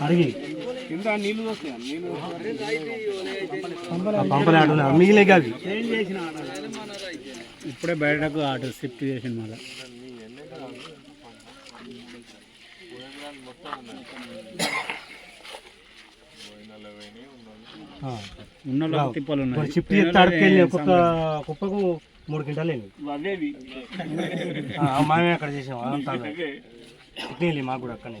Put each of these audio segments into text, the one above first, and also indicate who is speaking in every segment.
Speaker 1: అడిగి
Speaker 2: కింద నీళ్ళు వస్తాయి నీళ్ళు
Speaker 1: పంపలే అటు మిగిలే అవి
Speaker 2: ఇప్పుడే బయటకు అటు షిఫ్ట్ చేసింది మళ్ళీ. ఉన్న తిప్పలు ఉన్నాయి.
Speaker 1: షిఫ్ట్ చేస్తే అడుకెళ్ళి ఒక్కొక్క కుప్పకు మూడు క్వింటాలు వెళ్ళి మేమే అక్కడ చేసాం అదంతా వెళ్ళి మాకు కూడా అక్కడనే.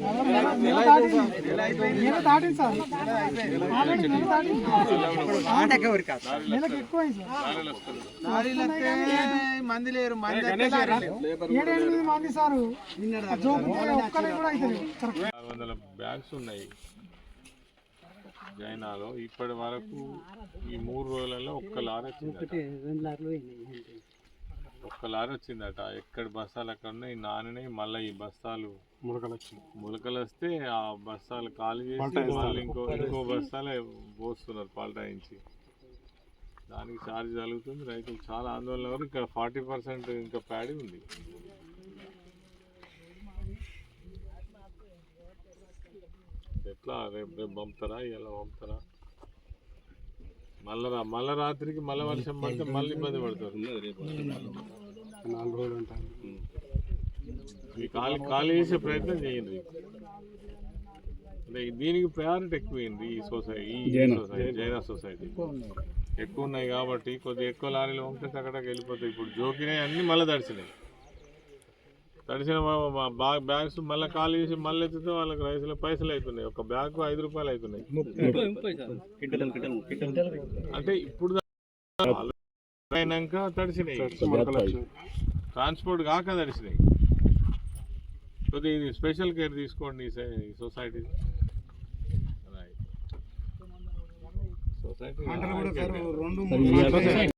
Speaker 2: నెల దాటింది సార్. ఆల్రెడీ నెల దాటింది నెలకు ఎక్కువ అయింది సార్.
Speaker 3: మంది లేరు మంది
Speaker 2: సార్. ఒక్కరికి కూడా అయితే
Speaker 4: వందల బ్యాగ్స్ ఉన్నాయి జైనాలో ఇప్పటి వరకు ఈ మూడు రోజులలో ఒక్క లారీ వచ్చిందట ఒక్క లారీ వచ్చిందట. ఎక్కడ బస్తాలు అక్కడ ఉన్నాయి? నాననే మళ్ళీ ఈ బస్తాలు
Speaker 1: ముడకలు వచ్చింది
Speaker 4: ములకలు వస్తే ఆ బస్తాలు ఖాళీ చేసి వాళ్ళు ఇంకో ఇంకో బస్తాలే పోస్తున్నారు పల్టాయించి. దానికి ఛార్జ్ తగులుతుంది రైతులు చాలా ఆందోళన ఉన్నారు. ఇక్కడ ఫార్టీ పర్సెంట్ ఇంకా ప్యాడీ ఉంది. ఎట్లా? రేపు రేపు పంపుతారా? ఇలా పంపుతారా? మళ్ళా రా- మళ్ళా రాత్రికి మళ్ళీ వర్షం పడితే మళ్ళీ ఇబ్బంది పడతారు.
Speaker 1: నాలుగు రోజులు ఉంటాయి
Speaker 4: ఈ ఖాళీ ఖాళీ చేసే ప్రయత్నం చేయండి. అంటే దీనికి ప్రయారిటీ ఎక్కువైంది ఈ సొసైటీ ఈ సొసైటీ జైనా సొసైటీ ఎక్కువ ఉన్నాయి కాబట్టి కొద్దిగా ఎక్కువ లారీలు పంపితే అక్కడికి వెళ్ళిపోతాయి. ఇప్పుడు జోకినాయి అన్ని మళ్ళీ తడిసినాయి తడిసిన బ్యాగ్స్ మళ్ళీ ఖాళీ చేసి మళ్ళీ ఎత్తితే వాళ్ళకి రైతుల పైసలు అవుతున్నాయి ఒక బ్యాగ్ ఐదు రూపాయలు అవుతున్నాయి అంటే ఇప్పుడు అయినాక తడిసినాయి. ట్రాన్స్పోర్ట్ కాక తడిసినాయి. కొద్దిగా ఇది స్పెషల్ కేర్ తీసుకోండి ఈ సొసైటీ సొసైటీ
Speaker 3: రెండు